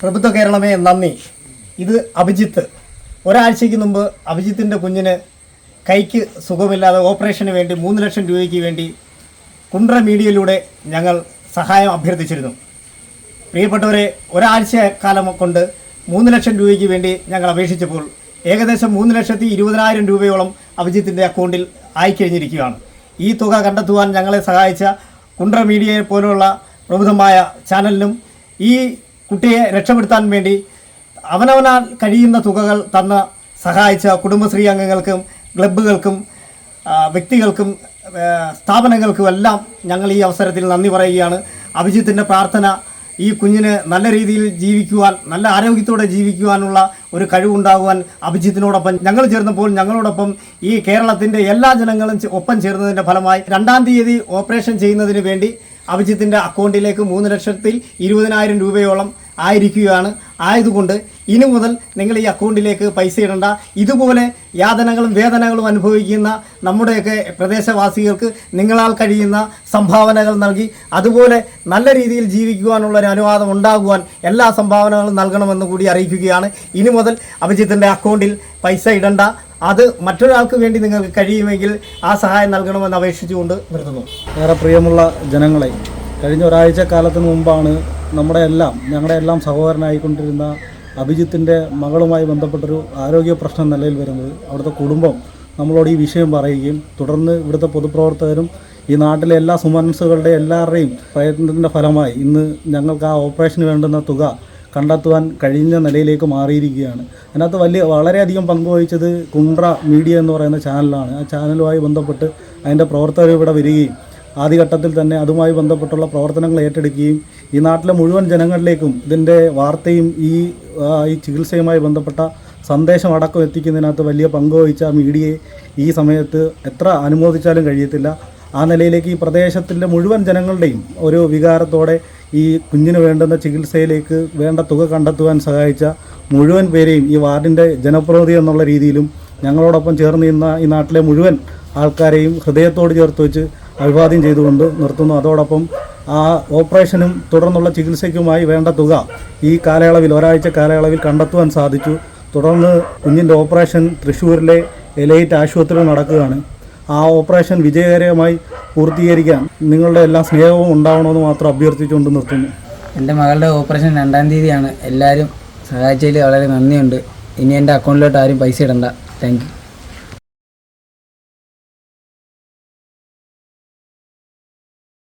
പ്രബുദ്ധ കേരളമേ നന്ദി. ഇത് അഭിജിത്ത്. ഒരാഴ്ചയ്ക്ക് മുമ്പ് അഭിജിത്തിന്റെ കുഞ്ഞിന് കൈക്ക് സുഖമില്ലാതെ ഓപ്പറേഷന് വേണ്ടി മൂന്ന് ലക്ഷം രൂപയ്ക്ക് വേണ്ടി കുണ്ട്ര മീഡിയയിലൂടെ ഞങ്ങൾ സഹായം അഭ്യർത്ഥിച്ചിരുന്നു. പ്രിയപ്പെട്ടവരെ ഒരാഴ്ച കാലം കൊണ്ട് മൂന്ന് ലക്ഷം രൂപയ്ക്ക് വേണ്ടി ഞങ്ങൾ അപേക്ഷിച്ചപ്പോൾ ഏകദേശം മൂന്ന് ലക്ഷത്തി ഇരുപതിനായിരം രൂപയോളം അഭിജിത്തിന്റെ അക്കൗണ്ടിൽ ആയിക്കഴിഞ്ഞിരിക്കുകയാണ്. ഈ തുക കണ്ടെത്തുവാൻ ഞങ്ങളെ സഹായിച്ച കുണ്ട്ര മീഡിയയെ പോലുള്ള പ്രബുദ്ധമായ ചാനലിനും ഈ കുട്ടിയെ രക്ഷപ്പെടുത്താൻ വേണ്ടി അവനവനാൽ കഴിയുന്ന തുകകൾ തന്ന സഹായിച്ച കുടുംബശ്രീ അംഗങ്ങൾക്കും ക്ലബ്ബുകൾക്കും വ്യക്തികൾക്കും സ്ഥാപനങ്ങൾക്കും എല്ലാം ഞങ്ങൾ ഈ അവസരത്തിൽ നന്ദി പറയുകയാണ്. അഭിജിത്തിന്റെ പ്രാർത്ഥന ഈ കുഞ്ഞിന് നല്ല രീതിയിൽ ജീവിക്കുവാൻ നല്ല ആരോഗ്യത്തോടെ ജീവിക്കുവാനുള്ള ഒരു കഴിവുണ്ടാകുവാൻ അഭിജിത്തിനോടൊപ്പം ഞങ്ങൾ ചേർന്നപ്പോൾ ഞങ്ങളോടൊപ്പം ഈ കേരളത്തിന്റെ എല്ലാ ജനങ്ങളും ഒപ്പം ചേർന്നതിന്റെ ഫലമായി രണ്ടാം തീയതി ഓപ്പറേഷൻ ചെയ്യുന്നതിന് വേണ്ടി അഭിജിത്തിന്റെ അക്കൗണ്ടിലേക്ക് മൂന്ന് ലക്ഷത്തിൽ ഇരുപതിനായിരം രൂപയോളം ആയിരിക്കുകയാണ്. ആയതുകൊണ്ട് ഇനി മുതൽ നിങ്ങൾ ഈ അക്കൗണ്ടിലേക്ക് പൈസ ഇടണ്ട. ഇതുപോലെ യാതനകളും വേദനകളും അനുഭവിക്കുന്ന നമ്മുടെയൊക്കെ പ്രദേശവാസികൾക്ക് നിങ്ങളാൽ കഴിയുന്ന സംഭാവനകൾ നൽകി അതുപോലെ നല്ല രീതിയിൽ ജീവിക്കുവാനുള്ള ഒരു അനുവാദം ഉണ്ടാകുവാൻ എല്ലാ സംഭാവനകളും നൽകണമെന്ന് കൂടി അറിയിക്കുകയാണ്. ഇനി മുതൽ അഭിജിത്തിന്റെ അക്കൗണ്ടിൽ പൈസ ഇടണ്ട. അത് മറ്റൊരാൾക്ക് വേണ്ടി നിങ്ങൾക്ക് കഴിയുമെങ്കിൽ ആ സഹായം നൽകണമെന്ന് അപേക്ഷിച്ചുകൊണ്ട് നിർത്തുന്നു. ഏറെ പ്രിയമുള്ള ജനങ്ങളെ കഴിഞ്ഞ ഒരാഴ്ച കാലത്തിന് മുമ്പാണ് നമ്മുടെ എല്ലാം ഞങ്ങളുടെ എല്ലാം സഹോദരനായിക്കൊണ്ടിരുന്ന അഭിജിത്തിന്റെ മകളുമായി ബന്ധപ്പെട്ടൊരു ആരോഗ്യ പ്രശ്നം നിലയിൽ വരുന്നത് അവിടുത്തെ കുടുംബം നമ്മളോട് ഈ വിഷയം പറയുകയും തുടർന്ന് ഇവിടുത്തെ പൊതുപ്രവർത്തകരും ഈ നാട്ടിലെ എല്ലാ സുമൻസുകളുടെ എല്ലാവരുടെയും പ്രയത്നത്തിന്റെ ഫലമായി ഇന്ന് ഞങ്ങൾക്ക് ആ ഓപ്പറേഷന് വേണ്ടുന്ന തുക കണ്ടെത്തുവാൻ കഴിഞ്ഞ നിലയിലേക്ക് മാറിയിരിക്കുകയാണ്. അതിനകത്ത് വലിയ വളരെയധികം പങ്കുവഹിച്ചത് കുണ്ട്ര മീഡിയ എന്ന് പറയുന്ന ചാനലാണ്. ആ ചാനലുമായി ബന്ധപ്പെട്ട് അതിന്റെ പ്രവർത്തകർ ഇവിടെ വരികയും ആദ്യഘട്ടത്തിൽ തന്നെ അതുമായി ബന്ധപ്പെട്ടുള്ള പ്രവർത്തനങ്ങൾ ഏറ്റെടുക്കുകയും ഈ നാട്ടിലെ മുഴുവൻ ജനങ്ങളിലേക്കും ഇതിന്റെ വാർത്തയും ഈ ഈ ചികിത്സയുമായി ബന്ധപ്പെട്ട സന്ദേശം അടക്കം എത്തിക്കുന്നതിനകത്ത് വലിയ പങ്കുവഹിച്ച മീഡിയയെ ഈ സമയത്ത് എത്ര അനുമോദിച്ചാലും കഴിയത്തില്ല. ആ നിലയിലേക്ക് ഈ പ്രദേശത്തിന്റെ മുഴുവൻ ജനങ്ങളുടെയും ഒരു വികാരത്തോടെ ഈ കുഞ്ഞിന് വേണ്ടുന്ന ചികിത്സയിലേക്ക് വേണ്ട തുക കണ്ടെത്തുവാൻ സഹായിച്ച മുഴുവൻ പേരെയും ഈ വാർഡിന്റെ ജനപ്രതി എന്നുള്ള രീതിയിലും ഞങ്ങളോടൊപ്പം ചേർന്ന് നിന്ന ഈ നാട്ടിലെ മുഴുവൻ ആൾക്കാരെയും ഹൃദയത്തോട് ചേർത്ത് വെച്ച് അഭിവാദ്യം ചെയ്തുകൊണ്ട് നിർത്തുന്നു. അതോടൊപ്പം ആ ഓപ്പറേഷനും തുടർന്നുള്ള ചികിത്സയ്ക്കുമായി വേണ്ട തുക ഈ കാലയളവിൽ ഒരാഴ്ച കാലയളവിൽ കണ്ടെത്തുവാൻ സാധിച്ചു. തുടർന്ന് കുഞ്ഞിന്റെ ഓപ്പറേഷൻ തൃശ്ശൂരിലെ എലൈറ്റ് ആശുപത്രിയിൽ നടക്കുകയാണ്. ആ ഓപ്പറേഷൻ വിജയകരമായി പൂർത്തീകരിക്കാൻ നിങ്ങളുടെ എല്ലാ സ്നേഹവും ഉണ്ടാവണമെന്ന് മാത്രം അഭ്യർത്ഥിച്ചുകൊണ്ട് നിർത്തുന്നു. എന്റെ മകളുടെ ഓപ്പറേഷൻ രണ്ടാം തീയതിയാണ്. എല്ലാവരും സഹായിച്ചതിൽ വളരെ നന്ദിയുണ്ട്. ഇനി എന്റെ അക്കൗണ്ടിലോട്ട് ആരും പൈസ ഇടണ്ട. താങ്ക്